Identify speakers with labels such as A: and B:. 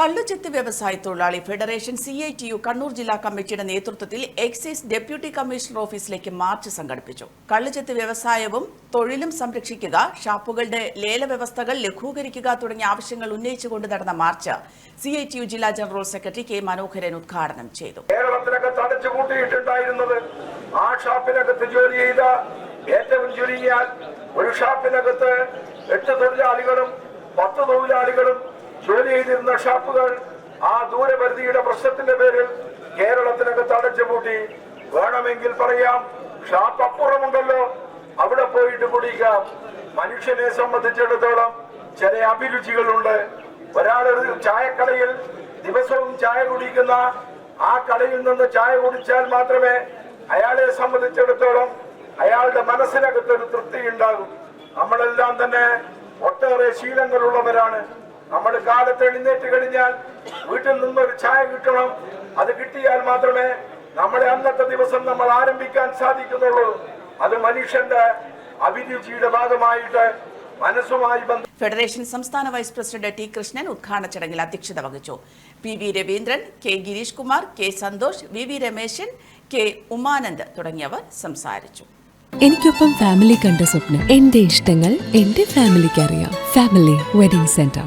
A: കള്ളുചെത്ത് വ്യവസായ തൊഴിലാളി federation C I T U Kannur ജില്ലാ കമ്മിറ്റിയുടെ നേതൃത്വത്തിൽ എക്സൈസ് ഡെപ്യൂട്ടി കമ്മീഷണർ ഓഫീസിലേക്ക് മാർച്ച് സംഘടിപ്പിച്ചു. കള്ളുചെത്ത് വ്യവസായവും തൊഴിലും സംരക്ഷിക്കുക ഷാപ്പുകളുടെ ലേല വ്യവസ്ഥകൾ ലഘൂകരിക്കുക തുടങ്ങിയ ആവശ്യങ്ങൾ ഉന്നയിച്ചുകൊണ്ട് നടന്ന march C I T U ജില്ലാ ജനറൽ സെക്രട്ടറി കെ മനോഹരൻ ഉദ്ഘാടനം ചെയ്തു.
B: ആ ചെയ്ത ഏറ്റവും ഒരു ഷാപ്പിനകത്ത് എട്ട് തൊഴിലാളികളും പത്ത് തൊഴിലാളികളും ജോലി ചെയ്തിരുന്ന ഷാപ്പുകൾ ആ ദൂരപരിധിയുടെ പ്രശ്നത്തിന്റെ പേരിൽ കേരളത്തിനകത്ത് അടച്ചുപൂട്ടി വേണമെങ്കിൽ പറയാം ഷാപ്പ് അപ്പുറമുണ്ടല്ലോ. അവിടെ പോയിട്ട് കുടിക്കാം. മനുഷ്യനെ സംബന്ധിച്ചിടത്തോളം ചില അഭിരുചികളുണ്ട്. ഒരാളൊരു ചായക്കടയിൽ ദിവസവും ചായ കുടിക്കുന്ന ആ കടയിൽ നിന്ന് ചായ കുടിച്ചാൽ മാത്രമേ അയാളെ സംബന്ധിച്ചിടത്തോളം അയാളുടെ മനസ്സിനകത്തൊരു തൃപ്തി ഉണ്ടാകും. നമ്മളെല്ലാം തന്നെ ഒട്ടേറെ ശീലങ്ങളുള്ളവരാണ്. നമ്മൾ കാലത്ത് എഴുന്നേറ്റ് കഴിഞ്ഞാൽ വീട്ടിൽ ഒരു ചായ കിട്ടണം. അത് കിട്ടിയാൽ മാത്രമേ നമ്മുടെ അന്നത്തെ ദിവസം നമ്മൾ ആരംഭിക്കാൻ സാധിക്കുന്നുള്ളൂ. അത് മനുഷ്യന്റെ അഭിരുചിയുടെ ഭാഗമായിട്ട് മനസ്സുമായി ബന്ധ
A: ഫെഡറേഷൻ സംസ്ഥാന വൈസ് പ്രസിഡന്റ് ടി കൃഷ്ണൻ ഉദ്ഘാടന ചടങ്ങിൽ അധ്യക്ഷത വഹിച്ചു. P V Raveendran K Girish Kumar K Santhosh V V Rameshan K Umanand തുടങ്ങിയവർ സംസാരിച്ചു.
C: എനിക്കൊപ്പം ഫാമിലി കണ്ട സ്വപ്നം. എന്റെ ഇഷ്ടങ്ങൾ എന്റെ ഫാമിലിക്ക് അറിയാം. Family wedding centre